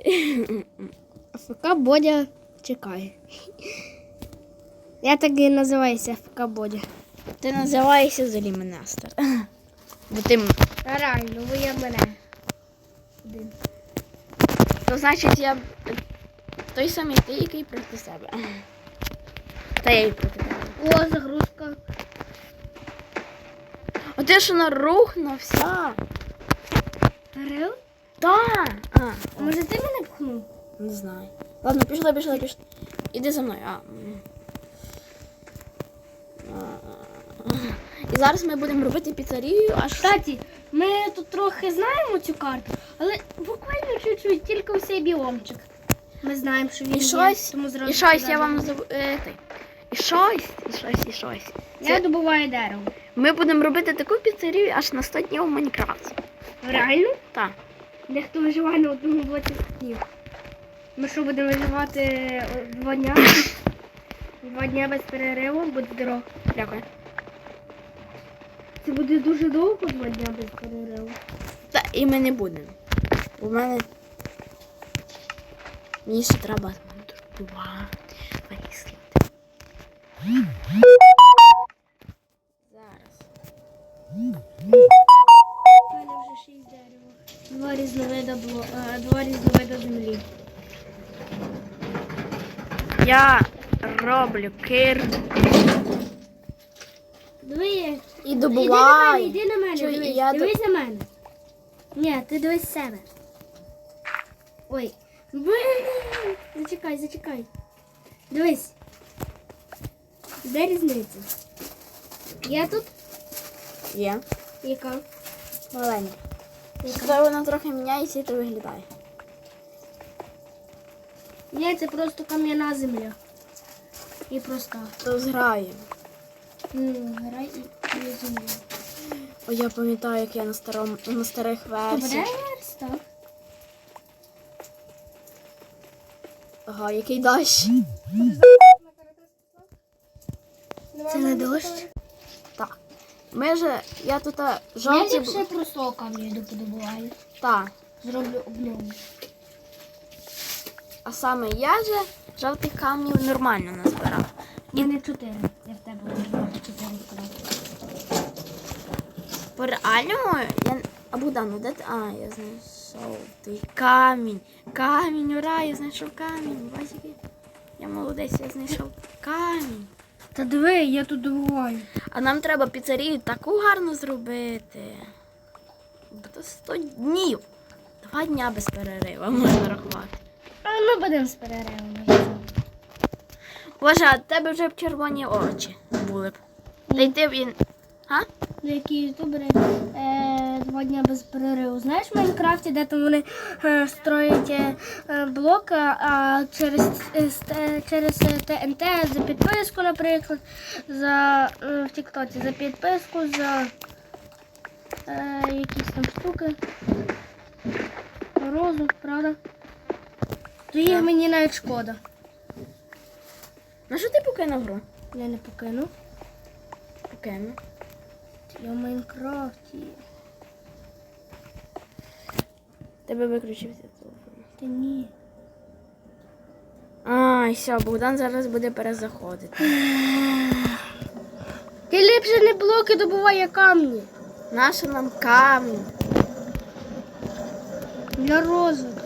ФК Бодя чекає. Я так і називаюся ФК Бодя. Ти називаєшся Заліменестер. Бо ти. Та реально, ви є мене. Один. То значить я той самий ти, який проти себе. Та я і проти тебе. О, загрузка. А ти що нарухнувся? Тарел? Та. А, може ти мене пхнув? не знаю. Ладно, пішла, пішла, пішла. Іди за мною. А. І зараз ми будемо робити піцерію, аж Кстати, ми тут трохи знаємо цю карту, але буквально чуть-чуть, тільки всей біомчик. Ми знаємо, що він І є, щось, тому зразу і щось туди я вам зав... е, ти. І щось, і щось, і щось. Я Це... добуваю дерево. Ми будемо робити таку піцерію аж на 100 днів в Майнкрафті. Реально? Так. Дехто виживає на одному блоці днів. Ми що будемо виживати два дня? Два дня без перериву, будь здоров. Дякую. Це буде дуже довго два дня без перериву. Та і ми не будемо. У мене. Мені ще треба два виріслити. Зараз. Різновида бло... е, два різновида землі. Я роблю кир Диви, і Іди на мене, іди на мене, дивись, я до- дивись на мене. Ні, ти дивись себе. Ой. Блін, Зачекай, зачекай. Дивись. Де різниця? Я тут? Є. Яка? Маленька. Коли вона трохи міняється і то виглядає. Ні, це просто кам'яна земля. І проста. То зграємо. Ну, гра і, і земля. О, я пам'ятаю, як я на старому на старих версіях. верстак? Ага, який дощ. Це не дощ? Ми же, я тут Я жовті. ліпше простого камня йду подобуваю. Так. Зроблю обнову. А саме я же жовтих камнів нормально назбирав. У мене чотири. Я в тебе буду чотири вкладати. По реальному я. А Богдан, ну де ти? А, я знайшов той камінь. Камінь, ура, я знайшов камінь. Який? Я молодець, я знайшов камінь. Та диви, я тут добуваю. А нам треба піцерію таку гарну зробити. Бо то 100 днів. Два дня без перерива можна рахувати. А ми будемо з переривом. Боже, а в тебе вже б червоні очі були б. Та й ти б. А? Деякі ютубери е, два дня без перериву. Знаєш в Майнкрафті, де там вони е, строять е, е, блок, а- через, е, е, через е, ТНТ за підписку, наприклад, за е, в Тіктоці за підписку, за е, якісь там штуки. Розу, правда? То їх мені навіть шкода. На що ти покинув гру? Я не покину. Покинув. Я в Майнкрафті. Тебе виключився телефон. Та ні. А, і все, Богдан зараз буде перезаходити. Ти ліпше не блоки добуває камні. Наша нам камінь. Для розвитку.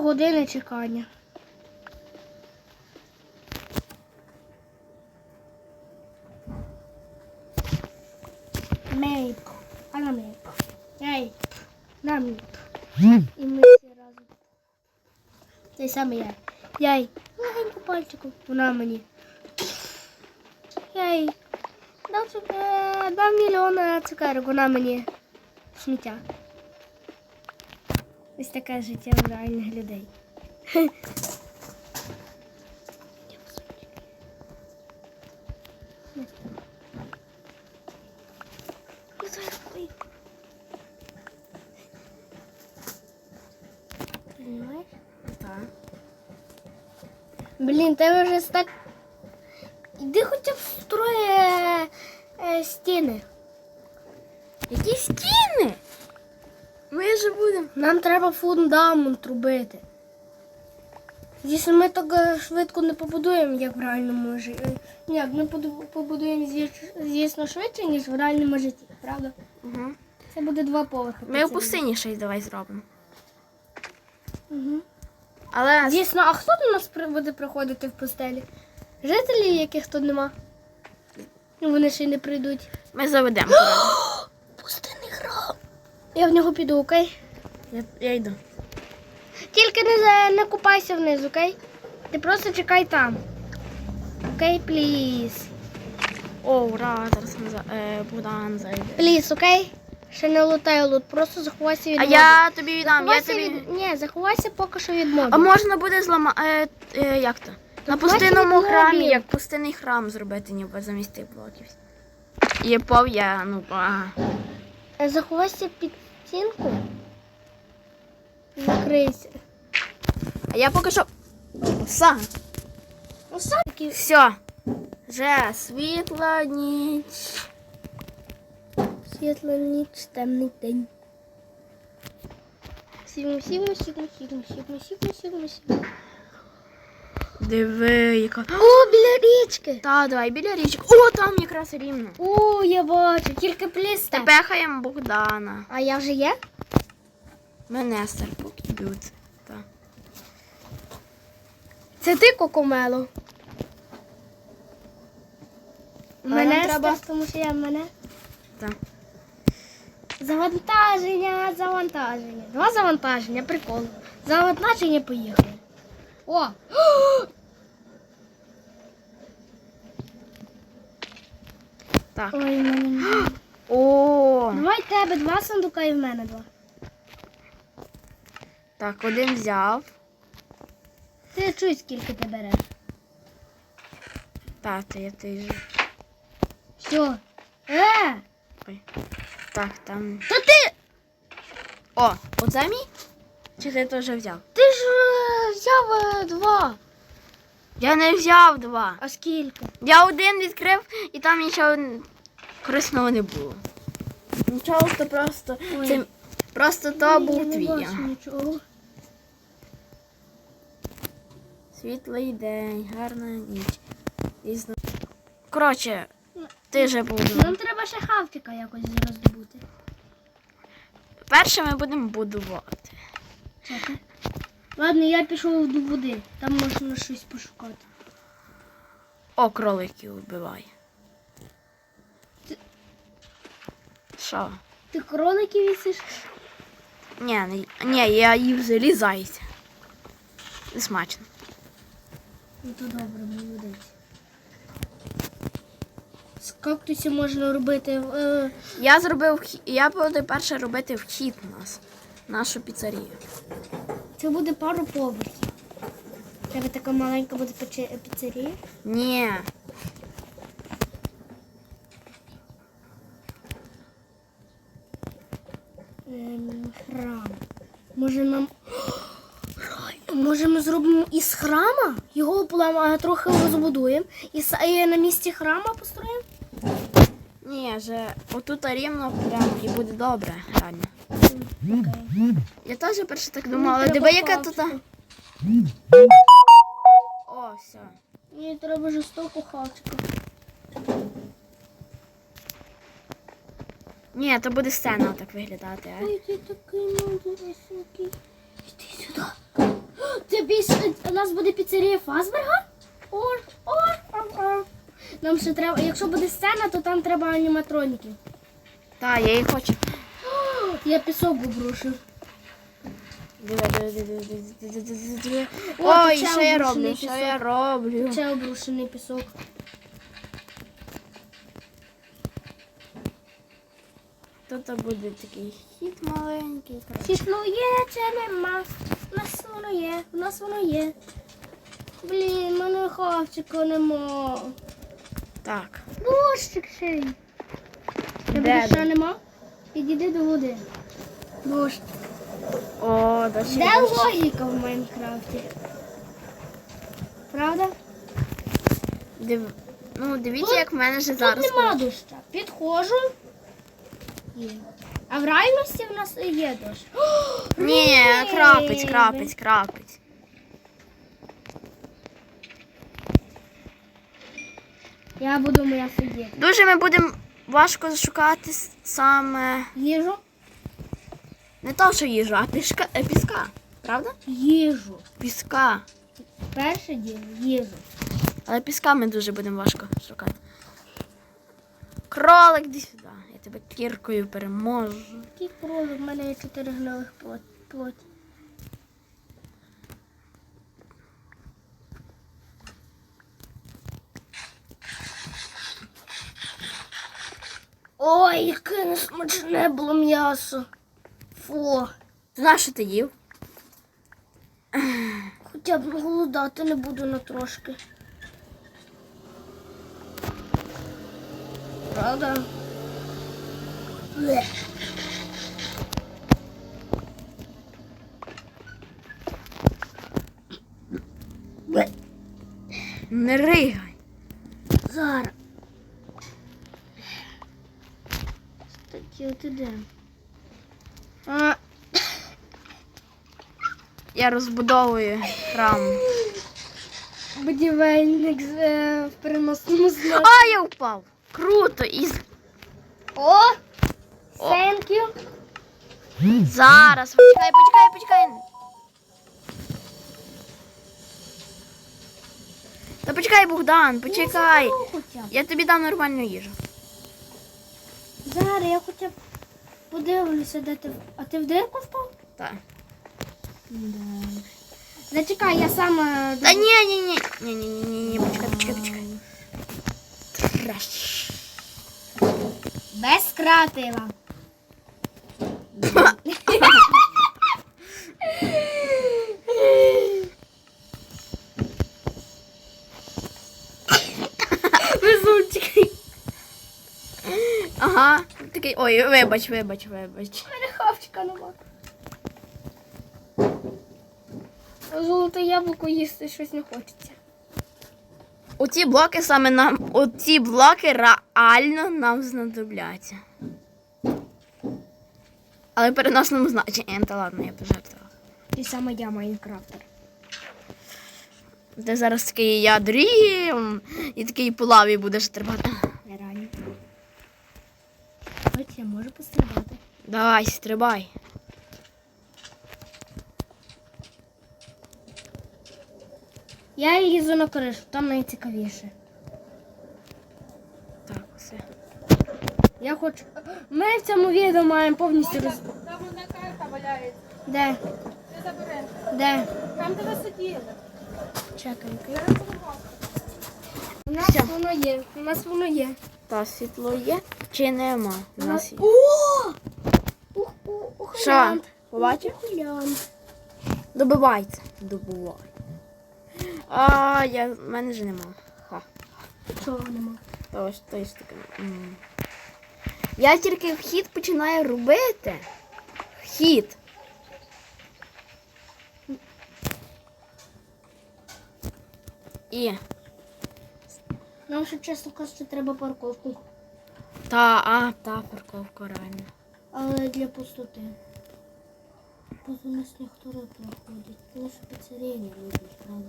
Години чекання. Мейп. А на мейп. Ей. На мейп. І ми всі разом. Цей самий я. Яй. Легенько пальчиком. Вона мені. Яй. Дав, цук- е, дав мільйон е, цукерок, вона мені сміття. Ось таке життя реальних людей. Понимаєш? Так. Блін, тебе вже так. Іди хоча б строї е, е, стіни. Які стіни? Ми ж будемо. Нам треба фундамент робити. Якщо ми так е, швидко не побудуємо, як в реальному житті. Ні, ми побудуємо, звісно, швидше, ніж в реальному житті, правда? Угу. Це буде два поверхи. Ми в пустині щось давай зробимо. Угу. Але Звісно, а хто до нас буде приходити в пустелі? Жителі, яких тут нема. Вони ще й не прийдуть. ми заведемо. Я в нього піду, окей? я, я йду. Тільки не, не купайся вниз, окей? Ти просто чекай там. Окей, пліз. О, ура, зараз за... е, Богдан зайде. Пліз, окей? Ще не лутай лут, просто заховайся від А мобів. я тобі віддам, я тобі. від... Ні, заховайся поки що від мобів. А можна буде злама... Е, е, як то? На пустинному храмі, як пустинний храм зробити, ніби замість тих блоків. І пов я, ну, а. Е, Заховайся під стінку. Закрийся. а я поки що. Сам. Ну, все. Все. Вже світла ніч. Світла ніч, темний день. Сімо, сімо, сімо, сімо, сімо, сімо, сімо, сімо. Диви, яка. О, біля річки. Та, давай біля річки. О, там якраз рівно. О, я бачу, тільки пліс там. Пехаємо Богдана. А я вже є? Мене поки б'ють. Це ти кокомело. Мене треба- треба, тому що я мене. Так. Завантаження, завантаження. Два завантаження, прикол. Завантаження поїхали. О! Так. Ой, в мене. не- О, Давай в тебе два сундука і в мене два. так, один взяв. Ти чуй, скільки ти береш. Так, то я же. Все. Е! Ой. Так, там. То ти! О, оце мій? Чи ти теж взяв? Ти ж е, взяв е, два. Я не взяв два. А скільки? Я один відкрив і там нічого корисного не було. Нічого, то просто. Ой. Це просто то я був не твій. бачу нічого. Світлий день, гарна ніч. Дійсно. Коротше, ти вже був. Нам треба ще хавтика якось роздобути. Перше ми будемо будувати. Чекай. Ладно, я пішов до води. Там можна щось пошукати. О, кроликів вбивай. Ти- Що? Ти кроликів їсиш? Ні, не, ні, я їв залізайся. Смачно. Ну то добре, молодець. З кактусів можна робити. Е, Я зробив я буду перше робити вхід у нас. Нашу піцерію. це буде пару поверхів. Тебе така маленька буде піцерія. Ні. Ем, храм. Може нам. Може ми зробимо із храма? Його поламаємо, трохи розбудуємо. І на місці храма построїмо? Ні, же отут рівно прямо і буде добре, реально. Окей. Я теж перше так думала, але диви, яка тут. О, все. Мені треба жорстоко хавчика. Ні, то буде сцена так виглядати. а. Ой, ти такий малесенький. Іди сюди. Це більше у нас буде піцерія Фазберга? Ор, ор, ор, ор. Нам ще треба, якщо буде сцена, то там треба аніматроніки. Та, я її хочу. Я пісок обрушив. Диви, диви, диви, диви, диви, диви, Ой, ще що я роблю? Що я роблю? Це обрушений пісок. Тут буде такий хід маленький. Світло є, це нема. У нас воно є, у нас воно є. Блін, мене хавчика нема. Так. Дощик ще. й. Де Тебе ще нема? Підійди до води. Дощ. О, дощі. Де дощ. логіка в Майнкрафті? Правда? Див... Ну, дивіться, як в мене вже зараз. Тут нема доща. Підходжу. Є. А в реальності в нас є дощ. О, Ні, риби. крапець, крапець, Я буду моя сидіти. Дуже ми будемо важко шукати саме Їжу? не то, що їжу, а пішка, е, піска. Правда? Їжу. Піска. Перше діло їжу. Але піска ми дуже будемо важко шукати. Кролик, іди сюди. Я тебе кіркою переможу. Який кролик, в мене є чотири гнилих плот- плоті. Ой, яке несмачне було м'ясо. Фу. Знаєш, що ти їв? Хоча б голодати не буду на трошки. Правда? Бле. Бле. Не ригай. Зараз. Кстати, ти де? А, Я розбудовую храм. будівельник з, е, в переносному знаку. А, я впав. Круто. І з- О! Thank you. зараз. Почекай, почекай, почекай. Та почекай, Богдан, почекай. Ну, хоча б. Я тобі дам нормальну їжу. Зараз я хоча б подивлюся, де ти. А ти в дирку впав? Так. Да. Зачекай, я сама. Та ні, ні, ні. Ні, ні, ні, ні, ні, почекай, почекай, почекай. Траш. Без кратила. Везунчик. Ага. Такий. Ой, вибач, вибач, вибач. Перехавчика нема. Золоте яблуко їсти щось не хочеться. Оці блоки саме нам. Оці блоки реально нам знадобляться. Але в переносному значенні. Та ладно, я пожартувала. Ти саме я Майнкрафтер. Ти зараз такий я дрім, і такий по лаві будеш стрибати. Нереально. Я можу пострибати. Давай, стрибай. Я лізу на кришу, там найцікавіше. Так, все. Я хочу. Ми в цьому відео маємо повністю роз. Там одна карта валяється. Де? Ти забереш. Де? Там, де ви сиділи. Чекай. Зараз. У нас воно є. У нас воно є. Та світло є чи нема? У нас є. О! Ух, ух, Що? Побачив? Добивайте. Добувай. А, я, в мене вже нема. Ха. Чого нема? То ж, то ж таке. м. Я тільки вхід починаю робити. Вхід. І. Нам ще чесно кажучи, треба парковку. Та, а, та парковка реально. Але для пустоти. Бо у нас ніхто не проходить. Тому що піцерії не люблять, правда?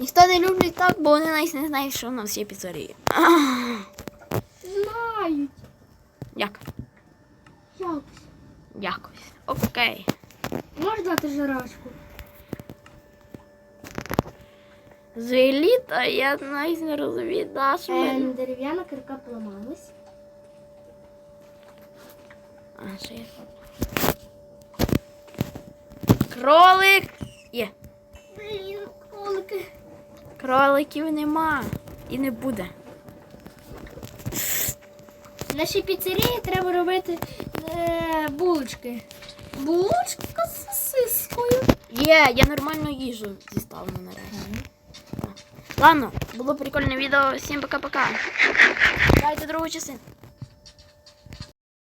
Ніхто не любить так, бо вони навіть не знають, що у нас є піцерія. Знають. Як? Як? Якось. Окей. Можеш дати жрачку? З еліта я навіть не розумію, да, що Ем, мене. дерев'яна кирка поламалась. А, що я Кролик! Є. Блін, кролики. Кроликів нема. І не буде. В нашій піцерії треба робити е, булочки. Булочка з сосискою. Є, я нормальну їжу діставлю нарешті. Ладно, було прикольне відео. Всім пока-пока. Дайте другу частину.